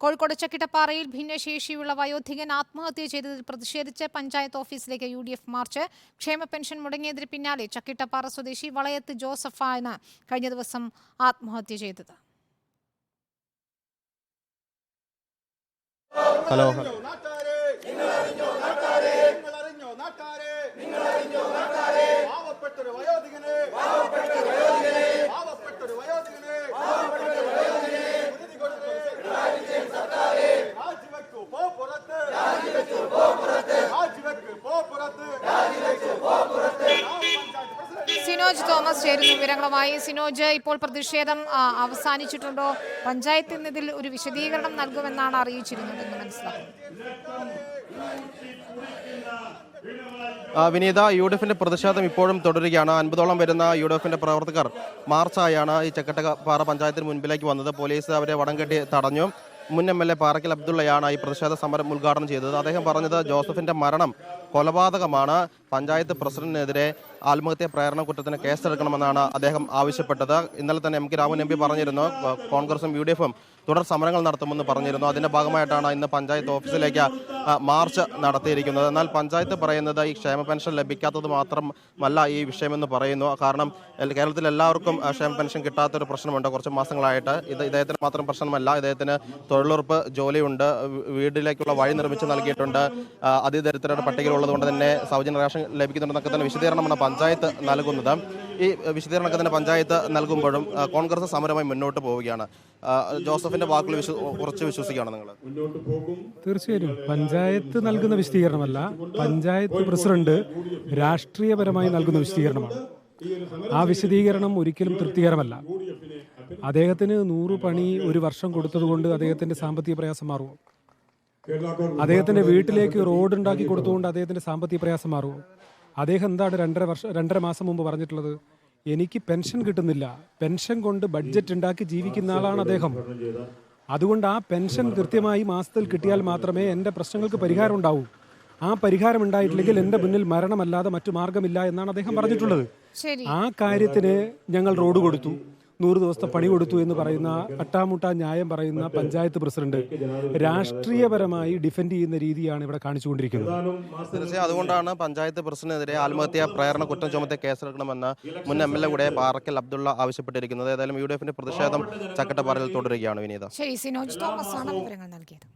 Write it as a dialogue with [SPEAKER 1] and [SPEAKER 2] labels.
[SPEAKER 1] കോഴിക്കോട് ചക്കിട്ടപ്പാറയിൽ ഭിന്നശേഷിയുള്ള വയോധികൻ ആത്മഹത്യ ചെയ്തതിൽ പ്രതിഷേധിച്ച് പഞ്ചായത്ത് ഓഫീസിലേക്ക് യു മാർച്ച്. ക്ഷേമ പെൻഷൻ മുടങ്ങിയതിന് പിന്നാലെ ചക്കിട്ടപ്പാറ സ്വദേശി വളയത്ത് ജോസഫാണ് കഴിഞ്ഞ ദിവസം ആത്മഹത്യ ചെയ്തത്.
[SPEAKER 2] ഹലോ.
[SPEAKER 1] സിനോജ് തോമസ് ചേരുന്നു വിവരങ്ങളുമായി. സിനോജ് ഇപ്പോൾ പ്രതിഷേധം അവസാനിച്ചിട്ടുണ്ടോ? പഞ്ചായത്തിൽ നിന്ന് ഇതിൽ ഒരു വിശദീകരണം നൽകുമെന്നാണ് അറിയിച്ചിരുന്നതെന്ന് മനസ്സിലാക്കുന്നു.
[SPEAKER 2] മനസ്സിലാക്കുന്നത് വിനീത യു ഡി എഫിന്റെ പ്രതിഷേധം ഇപ്പോഴും തുടരുകയാണ്. അൻപതോളം വരുന്ന യു ഡി എഫിന്റെ പ്രവർത്തകർ മാർച്ചായാണ് ഈ ചക്കട്ടപ്പാറ പഞ്ചായത്തിന് മുൻപിലേക്ക് വന്നത്. പോലീസ് അവരെ വടം കെട്ടി തടഞ്ഞു. മുൻ എം എൽ എ പാറക്കൽ അബ്ദുള്ളയാണ് ഈ പ്രതിഷേധ സമരം ഉദ്ഘാടനം ചെയ്തത്. അദ്ദേഹം പറഞ്ഞത് ജോസഫിന്റെ മരണം കൊലപാതകമാണ്. പഞ്ചായത്ത് പ്രസിഡന്റിനെതിരെ ആത്മഹത്യ പ്രേരണ കുറ്റത്തിന് കേസെടുക്കണമെന്നാണ് അദ്ദേഹം ആവശ്യപ്പെട്ടത്. ഇന്നലെ തന്നെ M K Raman M P പറഞ്ഞിരുന്നു. കോൺഗ്രസും യു ഡി എഫും തുടർ സമരങ്ങൾ നടത്തുമെന്ന് പറഞ്ഞിരുന്നു. അതിന്റെ ഭാഗമായിട്ടാണ് ഇന്ന് പഞ്ചായത്ത് ഓഫീസിലേക്ക് മാർച്ച് നടത്തിയിരിക്കുന്നത്. എന്നാൽ പഞ്ചായത്ത് പറയുന്നത് ഈ ക്ഷേമ പെൻഷൻ ലഭിക്കാത്തത് മാത്രമല്ല ഈ വിഷയമെന്ന് പറയുന്നു. കാരണം കേരളത്തിൽ എല്ലാവർക്കും ക്ഷേമ പെൻഷൻ കിട്ടാത്തൊരു പ്രശ്നമുണ്ട്. കുറച്ച് മാസങ്ങളായിട്ട് ഇത് ഇദ്ദേഹത്തിന് മാത്രം പ്രശ്നമല്ല. ഇദ്ദേഹത്തിന് തൊഴിലുറപ്പ് ജോലിയുണ്ട്. വീട്ടിലേക്കുള്ള വഴി നിർമ്മിച്ച് നൽകിയിട്ടുണ്ട്. അതിദരിദ്രരുടെ പട്ടികയിലുള്ളത് കൊണ്ട് തന്നെ സൗജന്യ റേഷൻ ലഭിക്കുന്നുണ്ടെന്നൊക്കെ തന്നെ വിശദീകരണമാണ് പഞ്ചായത്ത് നൽകുന്നത്. ഈ വിശദീകരണമൊക്കെ തന്നെ പഞ്ചായത്ത് നൽകുമ്പോഴും കോൺഗ്രസ് സമരമായി മുന്നോട്ട് പോവുകയാണ്. ജോസഫിന്റെ വാക്കുകൾ കുറച്ച് വിശ്വസിക്കുകയാണ് നിങ്ങൾ.
[SPEAKER 3] തീർച്ചയായും പഞ്ചായത്ത് നൽകുന്ന വിശദീകരണമല്ല പഞ്ചായത്ത് പ്രസിഡന്റ് രാഷ്ട്രീയപരമായി നൽകുന്ന വിശദീകരണമാണ്. ആ വിശദീകരണം ഒരിക്കലും തൃപ്തികരമല്ല. അദ്ദേഹത്തിന് നൂറ് പണി ഒരു വർഷം കൊടുത്തതുകൊണ്ട് അദ്ദേഹത്തിന്റെ സാമ്പത്തിക പ്രയാസം മാറുമോ? അദ്ദേഹത്തിന്റെ വീട്ടിലേക്ക് റോഡ് ഉണ്ടാക്കി കൊടുത്തുകൊണ്ട് അദ്ദേഹത്തിന്റെ സാമ്പത്തിക പ്രയാസം മാറുമോ? അദ്ദേഹം എന്താണ് രണ്ടര വർഷം രണ്ടര മാസം മുമ്പ് പറഞ്ഞിട്ടുള്ളത്? എനിക്ക് പെൻഷൻ കിട്ടുന്നില്ല. പെൻഷൻ കൊണ്ട് ബഡ്ജറ്റ് ഉണ്ടാക്കി ജീവിക്കുന്ന ആളാണ് അദ്ദേഹം. അതുകൊണ്ട് ആ പെൻഷൻ കൃത്യമായി മാസത്തിൽ കിട്ടിയാൽ മാത്രമേ എന്റെ പ്രശ്നങ്ങൾക്ക് പരിഹാരം ഉണ്ടാവൂ. ആ പരിഹാരം ഉണ്ടായിട്ടില്ലെങ്കിൽ എന്റെ മുന്നിൽ മരണമല്ലാതെ മറ്റു മാർഗമില്ല എന്നാണ് അദ്ദേഹം പറഞ്ഞിട്ടുള്ളത്.
[SPEAKER 1] ശരി.
[SPEAKER 3] ആ കാര്യത്തിന് ഞങ്ങൾ റോഡ് കൊടുത്തു. നൂറ് ദിവസത്തെ പണി കൊടുത്തു എന്ന് പറയുന്ന അട്ടാമുട്ട ന്യായം പറയുന്ന പഞ്ചായത്ത് പ്രസിഡന്റ് രാഷ്ട്രീയപരമായി ഡിഫെൻഡ് ചെയ്യുന്ന രീതിയാണ് ഇവിടെ കാണിച്ചുകൊണ്ടിരിക്കുന്നത്.
[SPEAKER 2] തീർച്ചയായും അതുകൊണ്ടാണ് പഞ്ചായത്ത് പ്രസിഡന്റിനെതിരെ ആത്മഹത്യാ പ്രേരണ കുറ്റം ചുമത്തിയ കേസെടുക്കണമെന്ന് മുൻ എം എൽ എ കൂടെ പാറക്കൽ അബ്ദുള്ള ആവശ്യപ്പെട്ടിരിക്കുന്നത്. ഏതായാലും യു ഡി എഫിന്റെ പ്രതിഷേധം ചക്കട്ടപ്പാറയിൽ തുടരുകയാണ് വിനീത.
[SPEAKER 1] ശരി സിനോജ് തോമസ് ആണ് വിവരങ്ങൾ നൽകിയത്.